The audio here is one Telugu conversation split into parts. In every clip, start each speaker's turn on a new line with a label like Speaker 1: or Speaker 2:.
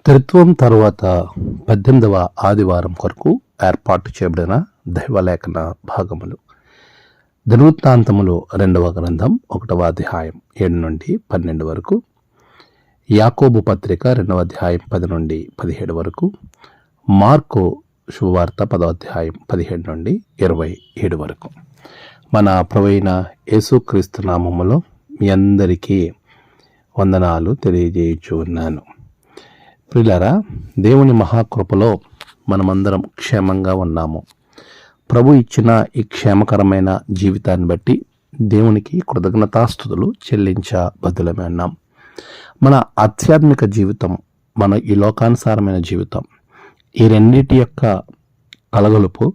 Speaker 1: త్రిత్వం తరువాత పద్దెనిమిదవ ఆదివారం కొరకు ఏర్పాటు చేయబడిన దైవలేఖన భాగములు. ధనువృత్తాంతములు రెండవ గ్రంథం ఒకటవ అధ్యాయం ఏడు నుండి పన్నెండు వరకు. యాకోబు పత్రిక రెండవ అధ్యాయం పది నుండి పదిహేడు వరకు. మార్కో శుభవార్త పదవ అధ్యాయం పదిహేడు నుండి ఇరవై ఏడు వరకు. మన ప్రవైన యేసుక్రీస్తు నామములో మీ అందరికీ వందనాలు తెలియజేయచ్చు ఉన్నాను ప్రిలరా దేవుని మహాకృపలో మనమందరం క్షేమంగా ఉన్నాము. ప్రభు ఇచ్చిన ఈ క్షేమకరమైన జీవితాన్ని బట్టి దేవునికి కృతజ్ఞతాస్థుతులు చెల్లించ బదులమే అన్నాం. మన ఆధ్యాత్మిక జీవితం మన ఈ లోకానుసారమైన జీవితం ఈ రెండింటి యొక్క కలగలుపు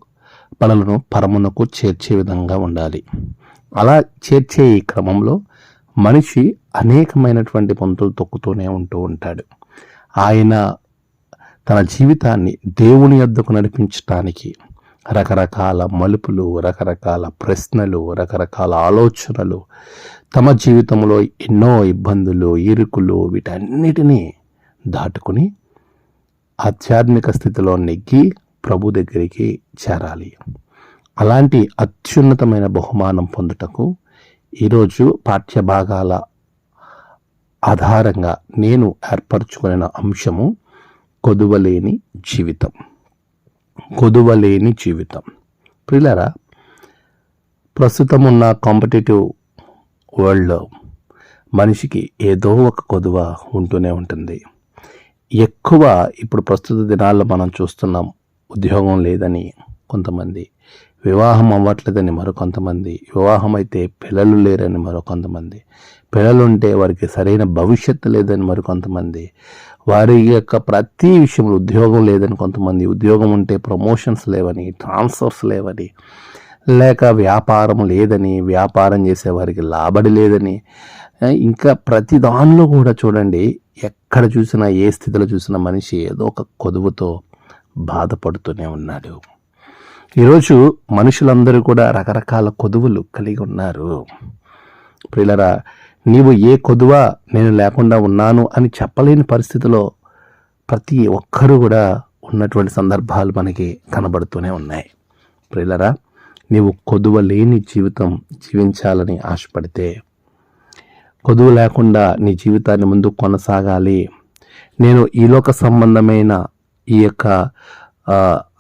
Speaker 1: మనలను పరమునకు చేర్చే విధంగా ఉండాలి. అలా చేర్చే ఈ క్రమంలో మనిషి అనేకమైనటువంటి పంతులు తొక్కుతూనే ఉంటూ ఉంటాడు. ఆయన తన జీవితాన్ని దేవుని యొద్దకు నడిపించటానికి రకరకాల మలుపులు రకరకాల ప్రశ్నలు రకరకాల ఆలోచనలు తమ జీవితంలో ఎన్నో ఇబ్బందులు ఇరుకులు వీటన్నిటినీ దాటుకుని ఆధ్యాత్మిక స్థితిలో నెగ్గి ప్రభు దగ్గరికి చేరాలి. అలాంటి అత్యున్నతమైన బహుమానం పొందుటకు ఈరోజు పాఠ్యభాగాల ఆధారంగా నేను ఏర్పరచుకున్న అంశము కొదువలేని జీవితం. కొదువలేని జీవితం. ప్రిలరా ప్రస్తుతం ఉన్న కాంపిటేటివ్ వరల్డ్లో మనిషికి ఏదో ఒక కొదువ ఉంటూనే ఉంటుంది. ఎక్కువ ఇప్పుడు ప్రస్తుత దినాల్లో మనం చూస్తున్నాం ఉద్యోగం లేదని కొంతమంది వివాహం అవ్వట్లేదని మరికొంతమంది వివాహం అయితే పిల్లలు లేరని మరో కొంతమంది పిల్లలుంటే వారికి సరైన భవిష్యత్తు లేదని మరి కొంతమంది వారి యొక్క ప్రతి విషయంలో ఉద్యోగం లేదని కొంతమంది ఉద్యోగం ఉంటే ప్రమోషన్స్ లేవని ట్రాన్స్ఫర్స్ లేవని లేక వ్యాపారం లేదని వ్యాపారం చేసే వారికి లాభడి లేదని ఇంకా ప్రతి దానిలో కూడా చూడండి ఎక్కడ చూసినా ఏ స్థితిలో చూసినా మనిషి ఏదో ఒక కొదువుతో బాధపడుతూనే ఉన్నాడు. ఈరోజు మనుషులందరూ కూడా రకరకాల కొదువులు కలిగి ఉన్నారు. ప్రిలరా నీవు ఏ కొదువ నేను లేకుండా ఉన్నాను అని చెప్పలేని పరిస్థితిలో ప్రతి ఒక్కరూ కూడా ఉన్నటువంటి సందర్భాలు మనకి కనబడుతూనే ఉన్నాయి. ప్రియులరా నీవు కొదువ లేని జీవితం జీవించాలని ఆశపడితే కొదువు లేకుండా నీ జీవితాన్ని ముందు కొనసాగాలి. నేను ఈలోక సంబంధమైన ఈ యొక్క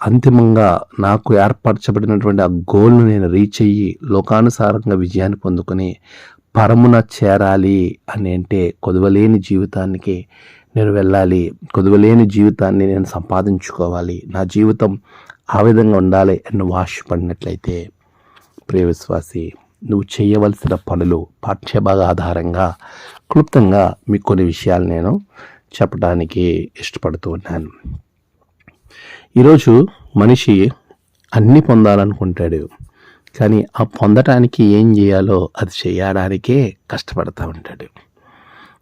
Speaker 1: అంతిమంగా నాకు ఏర్పరచబడినటువంటి ఆ గోల్ను నేను రీచ్ అయ్యి లోకానుసారంగా విజయాన్ని పొందుకొని పరమున చేరాలి అని అంటే కొదవలేని జీవితానికి నేను వెళ్ళాలి. కొదవలేని జీవితాన్ని నేను సంపాదించుకోవాలి. నా జీవితం ఆ విధంగా ఉండాలి అని ఆశపడినట్లయితే ప్రియ విశ్వాసి నువ్వు చేయవలసిన పనులు పాఠ్యభాగ ఆధారంగా క్లుప్తంగా మీకు కొన్ని విషయాలు నేను చెప్పడానికి ఇష్టపడుతూ ఉన్నాను. ఈరోజు మనిషి అన్నీ పొందాలనుకుంటాడు. కానీ ఆ పొందటానికి ఏం చేయాలో అది చేయడానికే కష్టపడతా ఉంటాడు.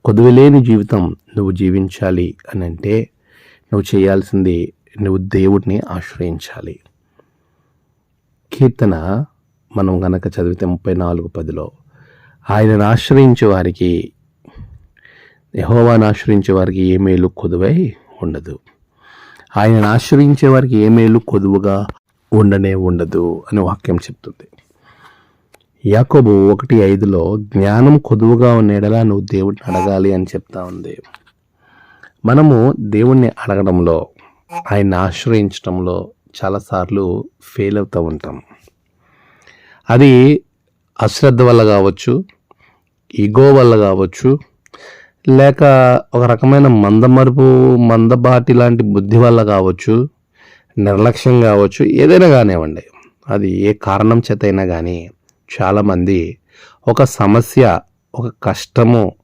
Speaker 1: కొదువలేని జీవితం నువ్వు జీవించాలి అని అంటే నువ్వు చేయాల్సింది నువ్వు దేవుడిని ఆశ్రయించాలి. కీర్తన మనం గనక చదివితే ముప్పై నాలుగు పదిలో ఆయనను ఆశ్రయించే వారికి యహోవాను ఆశ్రయించే వారికి ఏ మేలు కొదువై ఉండదు. ఆయనను ఆశ్రయించే వారికి ఏ మేలు కొదువుగా ఉండనే ఉండదు అని వాక్యం చెప్తుంది. యాకోబు ఒకటి ఐదులో జ్ఞానం కొదువుగా ఉండేలా నువ్వు దేవుడిని అడగాలి అని చెప్తా ఉంది. మనము దేవుణ్ణి అడగడంలో ఆయన్ని ఆశ్రయించడంలో చాలాసార్లు ఫెయిల్ అవుతూ ఉంటాం. అది అశ్రద్ధ వల్ల కావచ్చు ఈగో వల్ల కావచ్చు లేక ఒక రకమైన మందమరుపు మందబాటి లాంటి బుద్ధి వల్ల కావచ్చు నిర్లక్ష్యం కావచ్చు ఏదైనా కానివ్వండి. అది ఏ కారణం చేత అయినా కానీ చాలామంది ఒక సమస్య ఒక కష్టము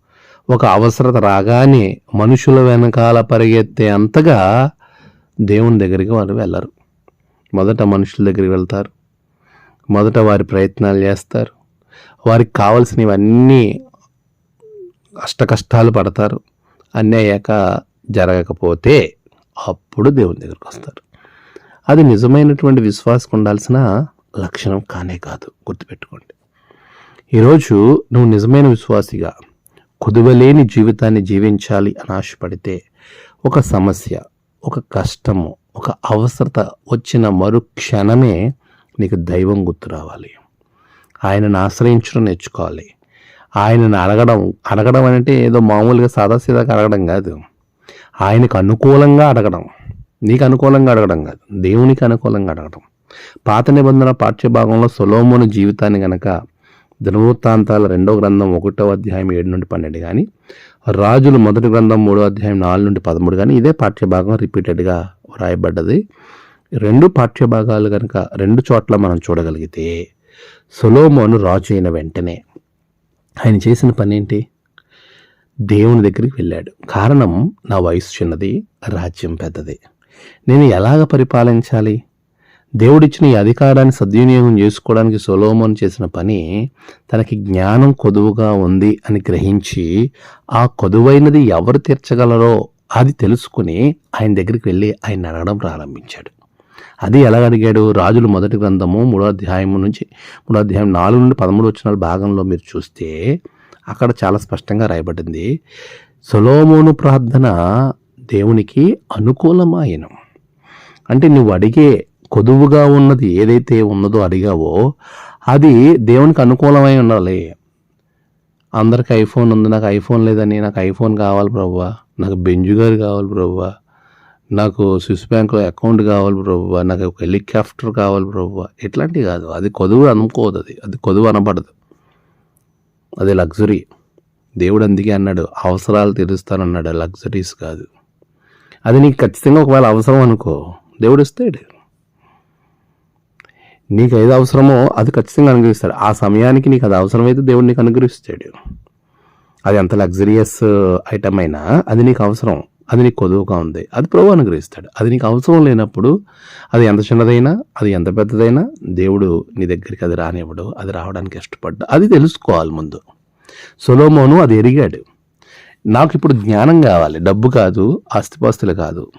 Speaker 1: ఒక అవసరత రాగానే మనుషుల వెనకాల పరిగెత్తే అంతగా దేవుని దగ్గరికి వారు వెళ్ళరు. మొదట మనుషుల దగ్గరికి వెళ్తారు. మొదట వారి ప్రయత్నాలు చేస్తారు. వారికి కావలసినవన్నీ అష్ట కష్టాలు పడతారు. అన్నీ అయ్యాక జరగకపోతే అప్పుడు దేవుని దగ్గరికి వస్తారు. అది నిజమైనటువంటి విశ్వాసం ఉండాల్సిన లక్షణం కానే కాదు. గుర్తుపెట్టుకోండి. ఈరోజు నువ్వు నిజమైన విశ్వాసిగా కుదువలేని జీవితాన్ని జీవించాలి అని ఆశపడితే ఒక సమస్య ఒక కష్టము ఒక అవసరత వచ్చిన మరు క్షణమే నీకు దైవం గుర్తు రావాలి. ఆయనను ఆశ్రయించడం నేర్చుకోవాలి. ఆయనను అడగడం అడగడం అంటే ఏదో మామూలుగా సాదాసీదాగా అడగడం కాదు. ఆయనకు అనుకూలంగా అడగడం. నీకు అనుకూలంగా అడగడం కాదు. దేవునికి అనుకూలంగా అడగడం. పాత నిబంధన పాఠ్యభాగంలో సొలోమోను జీవితాన్ని గనక దినవృత్తాంతాల రెండో గ్రంథం ఒకటో అధ్యాయం ఏడు నుండి పన్నెండు కానీ రాజులు మొదటి గ్రంథం మూడో అధ్యాయం నాలుగు నుండి పదమూడు కానీ ఇదే పాఠ్యభాగం రిపీటెడ్గా వ్రాయబడ్డది. రెండు పాఠ్యభాగాలు కనుక రెండు చోట్ల మనం చూడగలిగితే సొలోమోను రాజు అయిన వెంటనే ఆయన చేసిన పని ఏంటి? దేవుని దగ్గరికి వెళ్ళాడు. కారణం నా వయసు చిన్నది రాజ్యం పెద్దది. నేను ఎలాగ పరిపాలించాలి? దేవుడిచ్చిన ఈ అధికారాన్ని సద్వినియోగం చేసుకోవడానికి సొలోమోన్ చేసిన పని తనకి జ్ఞానం కొదువుగా ఉంది అని గ్రహించి ఆ కొదువైనది ఎవరు తీర్చగలరో అది తెలుసుకుని ఆయన దగ్గరికి వెళ్ళి ఆయన అడగడం ప్రారంభించాడు. అది ఎలా అడిగాడు? రాజులు మొదటి గ్రంథము మూడో అధ్యాయం నుంచి మూడో అధ్యాయం నాలుగు నుండి పదమూడు వచ్చిన భాగంలో మీరు చూస్తే అక్కడ చాలా స్పష్టంగా రాయబడింది. సొలోమోను ప్రార్థన దేవునికి అనుకూలమాయను. అంటే నువ్వు అడిగే కొదువుగా ఉన్నది ఏదైతే ఉన్నదో అడిగావో అది దేవునికి అనుకూలమై ఉండాలి. అందరికి ఐఫోన్ ఉంది నాకు ఐఫోన్ లేదని నాకు ఐఫోన్ కావాలి ప్రభువా నాకు బెంజు గారు కావాలి ప్రభువా నాకు స్విస్ బ్యాంక్లో అకౌంట్ కావాలి ప్రభువా నాకు ఒక హెలికాప్టర్ కావాలి ప్రభువా ఇట్లాంటివి కాదు. అది కొదువు అనుకోదు అది. అది కొదువు అనబడదు. అది లగ్జరీ. దేవుడు అందుకే అన్నాడు అవసరాలు తీరుస్తానన్నాడు. లగ్జరీస్ కాదు. అది నీకు ఖచ్చితంగా ఒకవేళ అవసరం అనుకో దేవుడు ఇస్తాడు. నీకు ఏది అవసరమో అది ఖచ్చితంగా అనుగ్రహిస్తాడు. ఆ సమయానికి నీకు అది అవసరమైతే దేవుడు నీకు అనుగ్రహిస్తాడు. అది ఎంత లగ్జరియస్ ఐటమ్ uh, అయినా అది నీకు అవసరం. అది నీకు కొదువుగా ఉంది. అది ప్రభు అనుగ్రహిస్తాడు. అది నీకు అవసరం లేనప్పుడు అది ఎంత చిన్నదైనా అది ఎంత పెద్దదైనా దేవుడు నీ దగ్గరికి అది రానివ్వడు. అది రావడానికి ఇష్టపడ్డా. అది తెలుసుకోవాలి ముందు. సొలోమోను అది ఎరిగాడు. నాకు ఇప్పుడు జ్ఞానం కావాలి. డబ్బు కాదు ఆస్తిపాస్తులు కాదు.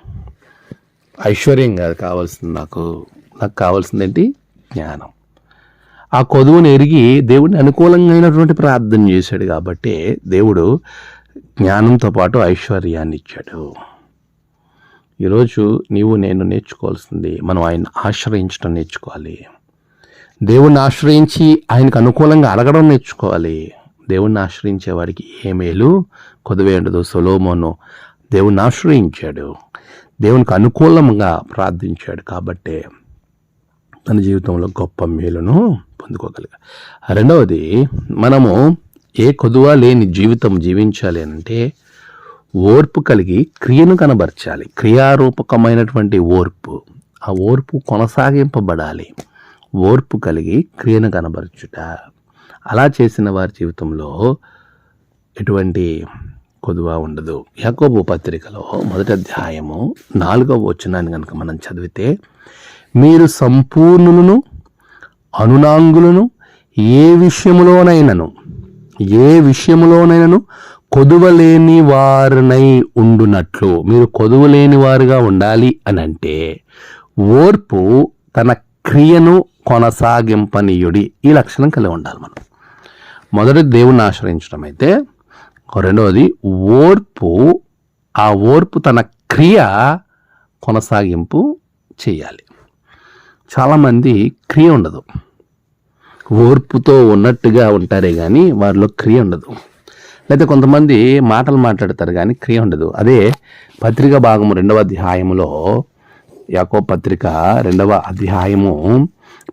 Speaker 1: ఐశ్వర్యం కాదు కావాల్సింది నాకు. నాకు కావాల్సింది ఏంటి జ్ఞానం. ఆ కొదువుని ఎరిగి దేవుడిని అనుకూలంగా అయినటువంటి ప్రార్థన చేశాడు కాబట్టి దేవుడు జ్ఞానంతో పాటు ఐశ్వర్యాన్ని ఇచ్చాడు. ఈరోజు నీవు నేను నేర్చుకోవాల్సింది మనం ఆయన ఆశ్రయించడం నేర్చుకోవాలి. దేవుణ్ణి ఆశ్రయించి ఆయనకు అనుకూలంగా అడగడం నేర్చుకోవాలి. దేవుణ్ణి ఆశ్రయించేవాడికి ఏ మేలు? కొదువే ఉండదు. సొలోమోను దేవుణ్ణి ఆశ్రయించాడు. దేవునికి అనుకూలంగా ప్రార్థించాడు కాబట్టే తన జీవితంలో గొప్ప మేలును పొందుకోగలిగా. రెండవది మనము ఏ కొదువ లేని జీవితం జీవించాలి అంటే ఓర్పు కలిగి క్రియను కనబరచాలి. క్రియారూపకమైనటువంటి ఓర్పు. ఆ ఓర్పు కొనసాగింపబడాలి. ఓర్పు కలిగి క్రియను కనబరచుట. అలా చేసిన వారి జీవితంలో ఎటువంటి కొదువ ఉండదు. యాకోబు పత్రికలో మొదటి అధ్యాయము నాలుగవ వచనాన్ని కనుక మనం చదివితే మీరు సంపూర్ణులను అనునాంగులను ఏ విషయములోనైనను ఏ విషయములోనైనను కొదువలేని వారినై ఉండునట్లు. మీరు కొదువలేని వారుగా ఉండాలి అని అంటే ఓర్పు తన క్రియను కొనసాగింపనీయుడి. ఈ లక్షణం కలిగి ఉండాలి మనం. మొదటి దేవుణ్ణి ఆశ్రయించడం అయితే రెండవది ఓర్పు. ఆ ఓర్పు తన క్రియ కొనసాగింపు చేయాలి. చాలామంది క్రియ ఉండదు. ఓర్పుతో ఉన్నట్టుగా ఉంటారే కానీ వారిలో క్రియ ఉండదు. లేకపోతే కొంతమంది మాటలు మాట్లాడతారు కానీ క్రియ ఉండదు. అదే పత్రిక భాగము రెండవ అధ్యాయములో యాకో పత్రిక రెండవ అధ్యాయము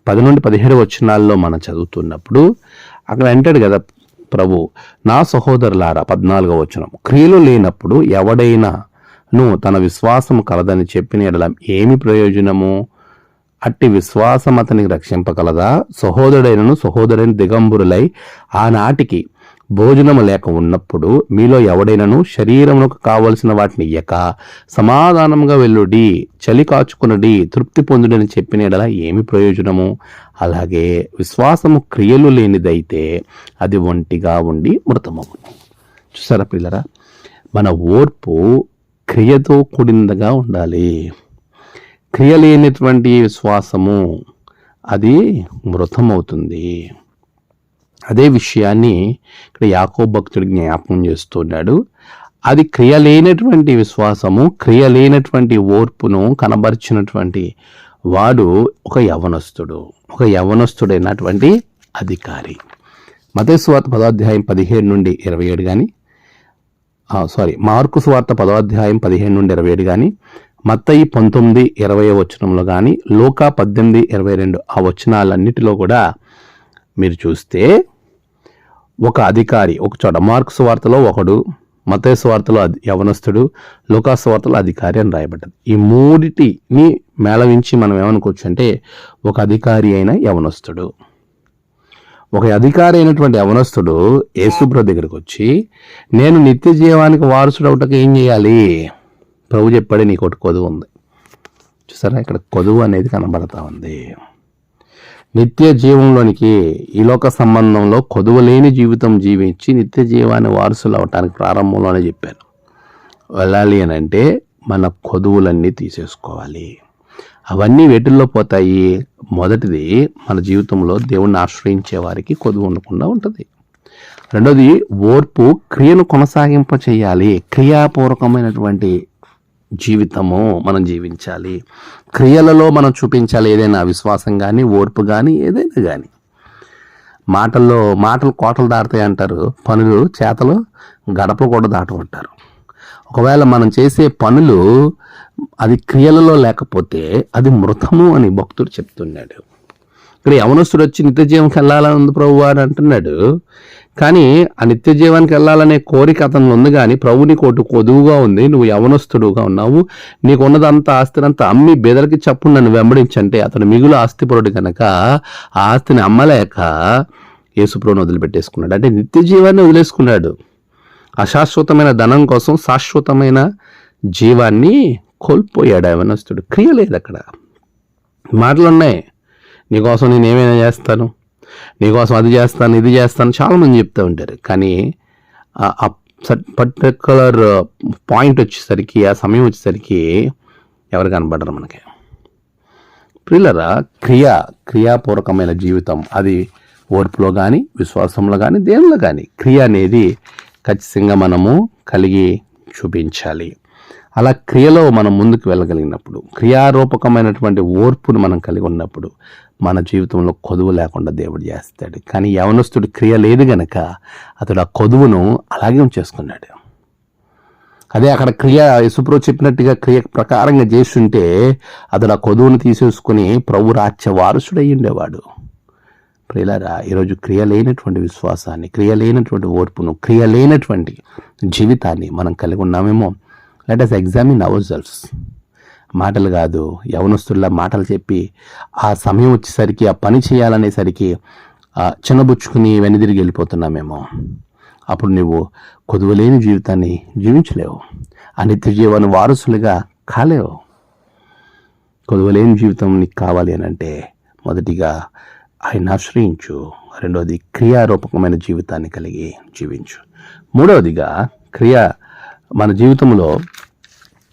Speaker 1: పది నుండి పదిహేడు వచనాల్లో మనం చదువుతున్నప్పుడు అక్కడ అంటాడు కదా ప్రభు నా సహోదరులారా పద్నాలుగో వచనం క్రియలు లేనప్పుడు ఎవడైనా తన విశ్వాసం కలదని చెప్పిన ఎడల ఏమి ప్రయోజనము? అట్టి విశ్వాసం అతనికి రక్షింపగలదా? సహోదరుడైనను సహోదరుని దిగంబురులై ఆనాటికి భోజనము లేక ఉన్నప్పుడు మీలో ఎవడైనను శరీరమునకు కావలసిన వాటిని ఇయ్యక సమాధానంగా వెళ్ళుడి చలి కాచుకునడి తృప్తి పొందుడని చెప్పిన ఎడల ఏమి ప్రయోజనము? అలాగే విశ్వాసము క్రియలు లేనిదైతే అది ఒంటిగా ఉండి మృతమవును చూసారా పిల్లరా? మన ఓర్పు క్రియతో కూడినదిగా ఉండాలి. క్రియ లేనటువంటి విశ్వాసము అది మృతమవుతుంది. అదే విషయాన్ని ఇక్కడ యాకో భక్తుడు జ్ఞాపకం చేస్తున్నాడు. అది క్రియ లేనటువంటి విశ్వాసము క్రియ లేనటువంటి ఓర్పును కనబరిచినటువంటి వాడు ఒక యవనస్తుడు ఒక యవనస్తుడైనటువంటి అధికారి. మతేశ్వార్త పదాధ్యాయం పదిహేడు నుండి ఇరవై ఏడు కానీ సారీ మార్కు స్వార్త పదాధ్యాయం పదిహేను నుండి ఇరవై ఏడు కానీ మత్తయి పంతొమ్మిది ఇరవై వచనంలో కానీ లోకా పద్దెనిమిది ఇరవై రెండు ఆ వచనాలన్నిటిలో కూడా మీరు చూస్తే ఒక అధికారి ఒక చోట మార్క్స్ వార్తలో ఒకడు మతయ వార్తలో అధి- యవనస్తుడు లోకా వార్తలో అధికారి అని రాయబడ్డది. ఈ మూడిటిని మేళవించి మనం ఏమనుకోవచ్చు అంటే ఒక అధికారి అయిన యవనస్తుడు. ఒక అధికారి అయినటువంటి యవనస్తుడు యేసుప్రభు దగ్గరికి వచ్చి నేను నిత్య జీవానికి వారసుడు అవటకు ఏం చేయాలి? ప్రభు చెప్పాడు నీకు ఒకటి కొదువు ఉంది. చూసారా? ఇక్కడ కొదువు అనేది కనబడతా ఉంది. నిత్య జీవంలోనికి ఈ లోక సంబంధంలో కొదువలేని జీవితం జీవించి నిత్య జీవాన్ని వారసులు అవటానికి ప్రారంభంలోనే చెప్పాను. వెళ్ళాలి అని అంటే మన కొదువులన్నీ తీసేసుకోవాలి. అవన్నీ వేటిల్లో పోతాయి? మొదటిది మన జీవితంలో దేవుణ్ణి ఆశ్రయించే వారికి కొదువు ఉండకుండా ఉంటుంది. రెండోది ఓర్పు క్రియను కొనసాగింప చేయాలి క్రియాపూర్వకమైనటువంటి జీవితము మనం జీవించాలి. క్రియలలో మనం చూపించాలి ఏదైనా విశ్వాసం కానీ ఓర్పు కానీ ఏదైనా కానీ మాటల్లో మాటలు కోటలు దాటుతాయి అంటారు. పనులు చేతలు గడప కూడా దాటమంటారు ఒకవేళ మనం చేసే పనులు అది క్రియలలో లేకపోతే అది మృతము అని భక్తుడు చెప్తున్నాడు. ఇక్కడ యవనస్తుడు వచ్చి నిత్య జీవంకి వెళ్ళాలని ఉంది ప్రభు అని అంటున్నాడు. కానీ ఆ నిత్య జీవానికి వెళ్ళాలనే కోరిక అతను ఉంది కానీ ప్రభుని కోటు కొదువుగా ఉంది నువ్వు యవనస్తుడుగా ఉన్నావు. నీకు ఉన్నదంతా ఆస్తినంతా అమ్మి బెదరికి చప్పుడు నన్ను వెంబడించంటే అతను మిగులు ఆస్తిపరుడు కనుక ఆ ఆస్తిని అమ్మలేక యేసుప్రభుని వదిలిపెట్టేసుకున్నాడు. అంటే నిత్య జీవాన్ని వదిలేసుకున్నాడు. అశాశ్వతమైన ధనం కోసం శాశ్వతమైన జీవాన్ని కోల్పోయాడు యవనస్తుడు. క్రియ లేదు అక్కడ. మాటలు ఉన్నాయి నీకోసం నేను ఏమైనా చేస్తాను? నీకోసం అది చేస్తాను ఇది చేస్తాను చాలామంది చెప్తూ ఉంటారు. కానీ ఆ పర్టికులర్ పాయింట్ వచ్చేసరికి ఆ సమయం వచ్చేసరికి ఎవరు కనబడరు మనకి. ప్రియులరా క్రియ క్రియాపూర్వకమైన జీవితం. అది ఓర్పులో కానీ విశ్వాసంలో కానీ దేనిలో కానీ క్రియ అనేది ఖచ్చితంగా మనము కలిగి చూపించాలి. అలా క్రియలో మనం ముందుకు వెళ్ళగలిగినప్పుడు క్రియారూపకమైనటువంటి ఓర్పును మనం కలిగి ఉన్నప్పుడు మన జీవితంలో కొదువు లేకుండా దేవుడు చేస్తాడు. కానీ యవనస్తుడు క్రియ లేదు గనక అతడు ఆ కొదువును అలాగే ఉంచేసుకున్నాడు అదే అక్కడ క్రియ యశుప్రో చెప్పినట్టుగా క్రియ ప్రకారంగా చేస్తుంటే అతడు ఆ కొదువును తీసేసుకుని ప్రభు రాజ్య వారసుడు ఉండేవాడు. ప్రియులారా ఈరోజు క్రియ లేనటువంటి విశ్వాసాన్ని క్రియ లేనటువంటి ఓర్పును క్రియ లేనటువంటి జీవితాన్ని మనం కలిగి ఉన్నామేమో? Let us examine our selves మాటలు కాదు యవనస్తుల్లా మాటలు చెప్పి ఆ సమయం వచ్చేసరికి ఆ పని చేయాలనేసరికి ఆ చిన్నబుచ్చుకుని వెనుదిరిగి వెళ్ళిపోతున్నామేమో. అప్పుడు నువ్వు కొదువలేని జీవితాన్ని జీవించలేవు. ఆ నిత్య జీవాన్ని వారసులుగా కాలేవు. కొదువలేని జీవితం నీకు కావాలి అని అంటే మొదటిగా ఆయన ఆశ్రయించు. రెండవది క్రియారూపకమైన జీవితాన్ని కలిగి జీవించు. మూడవదిగా క్రియ మన జీవితంలో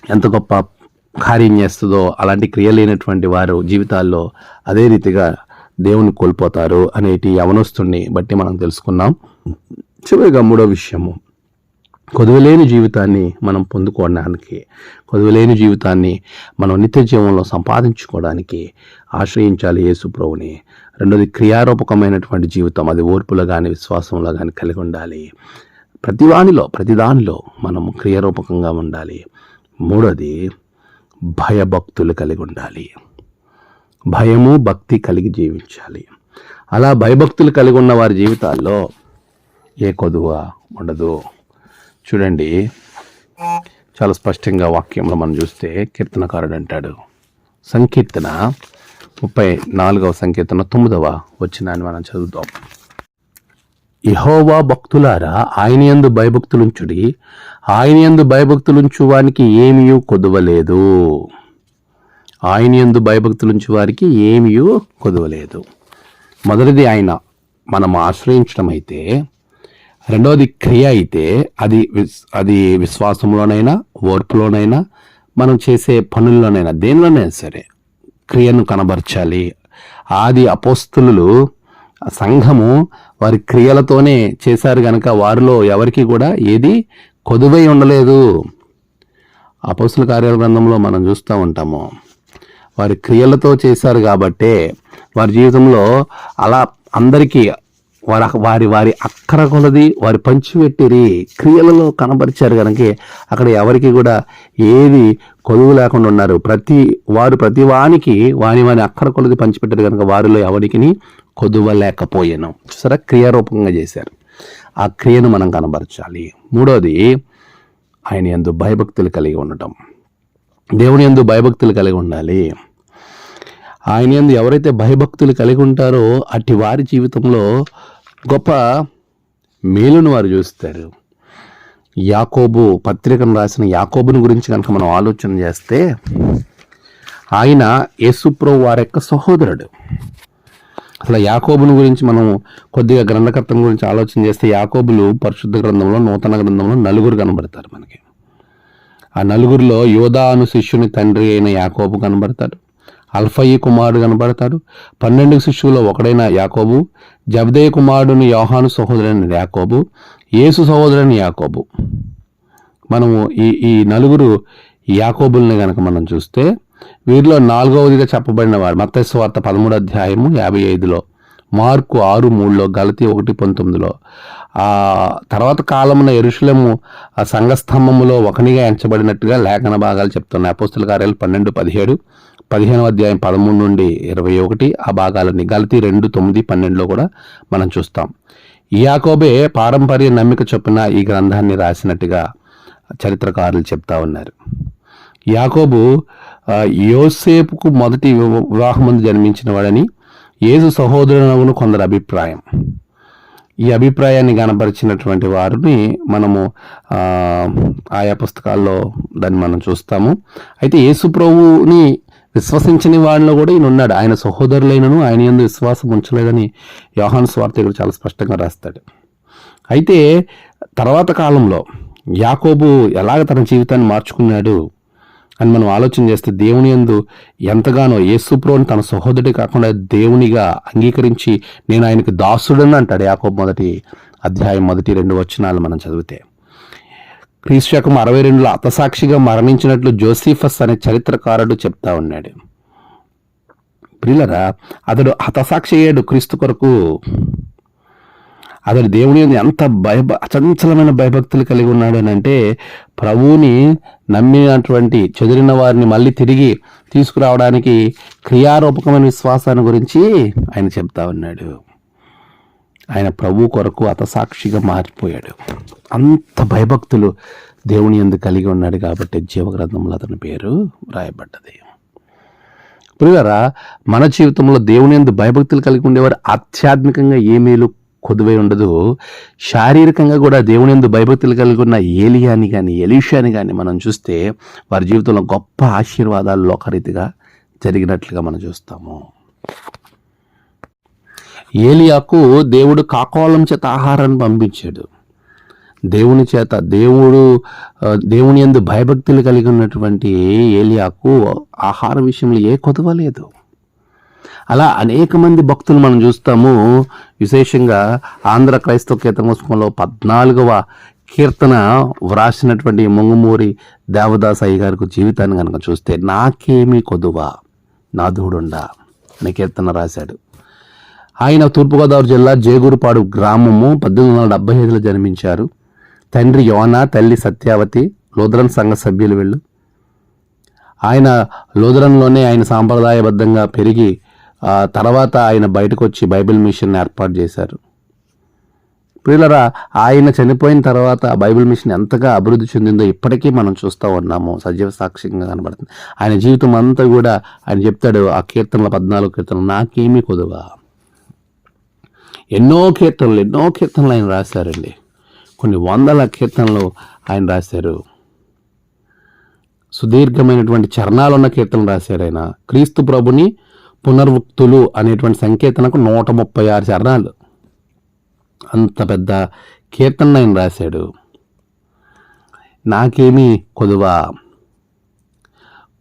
Speaker 1: ఎంత గొప్ప కార్యం చేస్తుందో అలాంటి క్రియ లేనటువంటి వారు జీవితాల్లో అదే రీతిగా దేవుని కోల్పోతారు అనేటి యవనస్తుని బట్టి మనం తెలుసుకున్నాం. చివరిగా మూడో విషయము. కొదువలేని జీవితాన్ని మనం పొందుకోవడానికి కొదువలేని జీవితాన్ని మనం నిత్య జీవంలో సంపాదించుకోవడానికి ఆశ్రయించాలి యేసు ప్రభుని. రెండోది క్రియారూపకమైనటువంటి జీవితం అది ఓర్పులో కానీ విశ్వాసంలో కానీ కలిగి ఉండాలి. ప్రతివానిలో ప్రతిదానిలో మనం క్రియారూపకంగా ఉండాలి. మూడోది భయభక్తులు కలిగి ఉండాలి. భయము భక్తి కలిగి జీవించాలి. అలా భయభక్తులు కలిగి ఉన్న వారి జీవితాల్లో ఏ కొదువ ఉండదు. చూడండి చాలా స్పష్టంగా వాక్యంలో మనం చూస్తే కీర్తనకారుడు అంటాడు సంకీర్తన ముప్పై నాలుగవ సంకీర్తన తొమ్మిదవ వచ్చినాన్ని మనం చదువుతాం యహోవా భక్తులారా ఆయన యందు భయభక్తులుంచుడి ఆయన యందు భయభక్తులుంచు వానికి ఏమీ కొదవలేదు. ఆయన యందు భయభక్తులుంచు వారికి ఏమీ కొదవలేదు. మొదటిది ఆయన మనం ఆశ్రయించడం అయితే రెండవది క్రియ అయితే అది అది విశ్వాసంలోనైనా ఓర్పులోనైనా మనం చేసే పనుల్లోనైనా దేనిలోనైనా సరే క్రియను కనబరచాలి. ఆది అపోస్తులు సంఘము వారి క్రియలతోనే చేశారు గనక వారిలో ఎవరికి కూడా ఏది కొదువై ఉండలేదు. అపస్తుల కార్యాల గ్రంథంలో మనం చూస్తూ ఉంటాము. వారి క్రియలతో చేశారు కాబట్టే వారి జీవితంలో అలా అందరికీ వారి వారి వారి అక్కర కొలది వారి పంచిపెట్టిరి క్రియలలో కనబరిచారు కనుక అక్కడ ఎవరికి కూడా ఏది కొదువు లేకుండా ఉన్నారు. ప్రతి వారు ప్రతి వానికి వాని వాని అక్కర కొలది పంచిపెట్టారు కనుక వారిలో ఎవరికి కొదువలేకపోయాను. చూసారా? క్రియారూపంగా చేశారు. ఆ క్రియను మనం కనబరచాలి. మూడోది ఆయన ఎందు భయభక్తులు కలిగి ఉండటం. దేవుని ఎందు భయభక్తులు కలిగి ఉండాలి. ఆయన ఎందు ఎవరైతే భయభక్తులు కలిగి ఉంటారో అట్టి వారి జీవితంలో గొప్ప మేలును వారు చూస్తారు. యాకోబు పత్రికను రాసిన యాకోబుని గురించి కనుక మనం ఆలోచన చేస్తే ఆయన యేసుప్రో వారి యొక్క సహోదరుడు. అసలు యాకోబుని గురించి మనం కొద్దిగా గ్రంథకర్తం గురించి ఆలోచన చేస్తే యాకోబులు పరిశుద్ధ గ్రంథంలో నూతన గ్రంథంలో నలుగురు కనబడతారు మనకి. ఆ నలుగురిలో యోధా అను శిష్యుని తండ్రి అయిన యాకోబు కనబడతాడు. అల్ఫయి కుమారుడు కనబడతాడు. పన్నెండు శిష్యుల్లో ఒకడైన యాకోబు జబదేయ కుమారుడుని యోహాను సహోదరుని యాకోబు యేసు సహోదరుని యాకోబు. మనము ఈ ఈ నలుగురు యాకోబుల్ని కనుక మనం చూస్తే వీరిలో నాలుగవదిగా చెప్పబడిన వారు మత్తస్సు పదమూడు అధ్యాయము యాభై ఐదులో మార్కు ఆరు మూడులో గలతి ఒకటి పంతొమ్మిదిలో. ఆ తర్వాత కాలమున ఎరుషులము ఆ సంఘస్తంభములో ఒకనిగా ఎంచబడినట్టుగా లేఖన భాగాలు చెప్తున్నాయి. అపోస్తుల కార్యాలు పన్నెండు పదిహేడు పదిహేనవ అధ్యాయం పదమూడు నుండి ఇరవై ఒకటి ఆ భాగాలని గలతి రెండు తొమ్మిది పన్నెండులో కూడా మనం చూస్తాం. యాకోబే పారంపర్య నమ్మిక చొప్పున ఈ గ్రంథాన్ని రాసినట్టుగా చరిత్రకారులు చెప్తా ఉన్నారు. యాకోబు యోసేపుకు మొదటి వివాహమందు జన్మించిన వాడని యేసు సహోదరునవును కొందరు అభిప్రాయం. ఈ అభిప్రాయాన్ని గనపరిచినటువంటి వారిని మనము ఆయా పుస్తకాల్లో దాన్ని మనం చూస్తాము. అయితే యేసు ప్రభువుని విశ్వసించని వాళ్ళలో కూడా ఈయన ఉన్నాడు. ఆయన సహోదరులైనను ఆయన ఎందు విశ్వాసం ఉంచలేదని యోహాను స్వార్థ ఇక్కడ చాలా స్పష్టంగా రాస్తాడు. అయితే తర్వాత కాలంలో యాకోబు ఎలాగ తన జీవితాన్ని మార్చుకున్నాడు? అని మనం ఆలోచన చేస్తే దేవుని యందు ఎంతగానో యేసుప్రోని తన సహోదరుడి కాకుండా దేవునిగా అంగీకరించి నేను ఆయనకు దాసుడని అంటాడు యాకోబ్ మొదటి అధ్యాయం మొదటి రెండు వచనాలు మనం చదివితే. క్రీస్తు అరవై రెండులో అతసాక్షిగా మరణించినట్లు జోసిఫస్ అనే చరిత్రకారుడు చెప్తా ఉన్నాడు. ప్రిలరా అతడు హతసాక్షి అయ్యాడు క్రీస్తు కొరకు. అతడు దేవుని యందు ఎంత భయ అచంచలమైన భయభక్తులు కలిగి ఉన్నాడు అని అంటే ప్రభువుని నమ్మినటువంటి చెదిరిన వారిని మళ్ళీ తిరిగి తీసుకురావడానికి క్రియారూపకమైన విశ్వాసాన్ని గురించి ఆయన చెప్తా ఉన్నాడు. ఆయన ప్రభు కొరకు అతసాక్షిగా మారిపోయాడు. అంత భయభక్తులు దేవుని ఎందుకు కలిగి ఉన్నాడు కాబట్టి జీవగ్రంథంలో అతని పేరు రాయబడ్డది ప్రియులరా మన జీవితంలో దేవుని ఎందు భయభక్తులు కలిగి ఉండేవారు ఆధ్యాత్మికంగా ఏ మేలు కొదువై ఉండదు. శారీరకంగా కూడా దేవుని ఎందు భయభక్తులు కలిగి ఉన్న ఏలియాని కానీ ఎలీషాని కానీ మనం చూస్తే వారి జీవితంలో గొప్ప ఆశీర్వాదాలు లోకరీతిగా జరిగినట్లుగా మనం చూస్తాము. ఏలియాకు దేవుడు కాకోలం చేత ఆహారాన్ని పంపించాడు. దేవుని చేత దేవుడు దేవుని ఎందు భయభక్తులు కలిగి ఉన్నటువంటి ఏలియాకు ఆహార విషయంలో ఏ కొదవ లేదు. అలా అనేక మంది భక్తులు మనం చూస్తాము. విశేషంగా ఆంధ్ర క్రైస్తవ కీర్తనోత్సవంలో పద్నాలుగవ కీర్తన వ్రాసినటువంటి ముంగుమూరి దేవదాస్ అయ్య గారికి జీవితాన్ని కనుక చూస్తే నాకేమీ కొదువా? దూడుండా అనే కీర్తన రాశాడు. ఆయన తూర్పుగోదావరి జిల్లా జేగూరుపాడు గ్రామము పద్దెనిమిది వందల డెబ్బై ఐదులో జన్మించారు. తండ్రి యోన తల్లి సత్యావతి లూథరన్ సంఘ సభ్యులు వీళ్ళు. ఆయన లూథరన్లోనే ఆయన సాంప్రదాయబద్ధంగా పెరిగి తర్వాత ఆయన బయటకు వచ్చి బైబిల్ మిషన్ ఏర్పాటు చేశారు. ప్రియులరా ఆయన చనిపోయిన తర్వాత బైబిల్ మిషన్ ఎంతగా అభివృద్ధి చెందిందో ఇప్పటికీ మనం చూస్తూ ఉన్నాము. సజీవ సాక్ష్యంగా కనబడుతుంది. ఆయన జీవితం అంతా కూడా ఆయన చెప్తాడు ఆ కీర్తనల పద్నాలుగు కీర్తనలు నాకేమీ కొదువా? ఎన్నో కీర్తనలు ఎన్నో కీర్తనలు ఆయన రాశారండి. కొన్ని వందల కీర్తనలు ఆయన రాశారు. సుదీర్ఘమైనటువంటి చరణాలు ఉన్న కీర్తనలు రాశారు ఆయన. క్రీస్తు ప్రభుని పునర్వుక్తులు అనేటువంటి సంకేతనకు నూట ముప్పై ఆరు చరణాలు. అంత పెద్ద కీర్తన ఆయన రాశాడు. నాకేమీ కొదువా?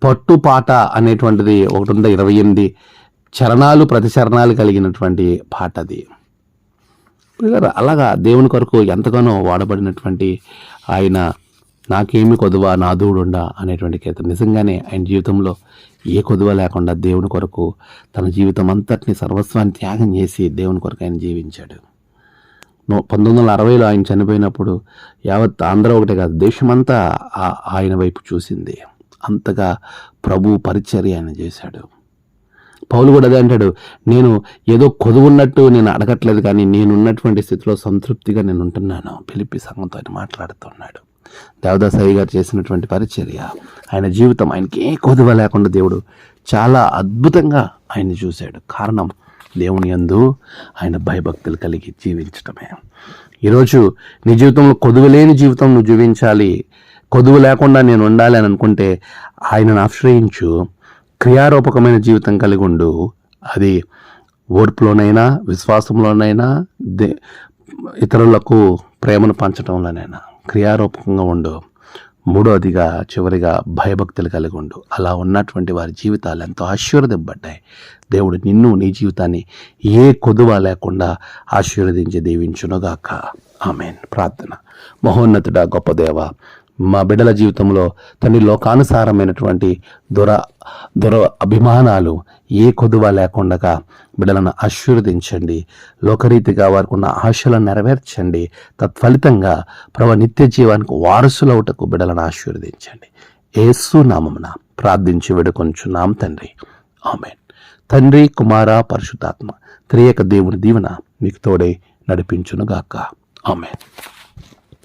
Speaker 1: పట్టుపాట అనేటువంటిది ఒకటి ఉందా ఇరవై ఎనిమిది చరణాలు ప్రతి చరణాలు కలిగినటువంటి పాట అది. అలాగా దేవుని కొరకు ఎంతగానో వాడబడినటువంటి ఆయన నాకేమి కొదువ నా దూడుండా అనేటువంటి కీర్తన. నిజంగానే ఆయన జీవితంలో ఏ కొదువ లేకుండా దేవుని కొరకు తన జీవితం అంతటిని సర్వస్వాన్ని త్యాగం చేసి దేవుని కొరకు ఆయన జీవించాడు. పంతొమ్మిది వందల అరవైలో ఆయన చనిపోయినప్పుడు యావత్ ఆంధ్ర ఒకటే కాదు దేశమంతా ఆ- ఆయన వైపు చూసింది. అంతగా ప్రభు పరిచర్య ఆయన చేశాడు. పౌలు కూడా అదే అంటాడు నేను ఏదో కొదువున్నట్టు నేను అడగట్లేదు కానీ నేనున్నటువంటి స్థితిలో సంతృప్తిగా నేను ఉంటున్నాను. పిలిపి సంగంతో ఆయన మాట్లాడుతున్నాడు. దేవదాసాయి గారు చేసినటువంటి పరిచర్య ఆయన జీవితం ఆయనకి ఏ కొదువ లేకుండా దేవుడు చాలా అద్భుతంగా ఆయన్ని చూశాడు. కారణం దేవుని యందు ఆయన భయభక్తులు కలిగి జీవించటమే. ఈరోజు నీ జీవితంలో కొదువలేని జీవితం నువ్వు జీవించాలి. కొదువు లేకుండా నేను ఉండాలి అని అనుకుంటే ఆయనను ఆశ్రయించు. క్రియారూపకమైన జీవితం కలిగి ఉండు. అది ఓర్పులోనైనా విశ్వాసంలోనైనా దే ఇతరులకు ప్రేమను పంచడంలోనైనా క్రియారూపకంగా ఉండు. మూడోదిగా చివరిగా భయభక్తులు కలిగి ఉండు. అలా ఉన్నటువంటి వారి జీవితాలు ఎంతో ఆశీర్వదింపడ్డాయి దేవుడు నిన్ను నీ జీవితాన్ని ఏ కొదువ లేకుండా ఆశీర్వదించి దీవించునుగాక. ఆమెన్. ప్రార్థన. మహోన్నతుడా గొప్ప దేవ మా బిడ్డల జీవితంలో తండ్రి లోకానుసారమైనటువంటి దుర దుర అభిమానాలు ఏ కొదువ లేకుండా బిడ్డలను ఆశీర్వదించండి. లోకరీతిగా వారికి ఉన్న ఆశలను నెరవేర్చండి. తత్ఫలితంగా ప్రభ నిత్య జీవానికి వారసులవుటకు బిడ్డలను ఆశీర్వదించండి. ఏసు నామమున ప్రార్థించి వేడుకొంచున్నాం తండ్రి. ఆమెన్. తండ్రి కుమార పరిశుద్ధాత్మ త్రియక దేవుని దీవెన మీకు తోడే నడిపించునుగాక. ఆమెన్.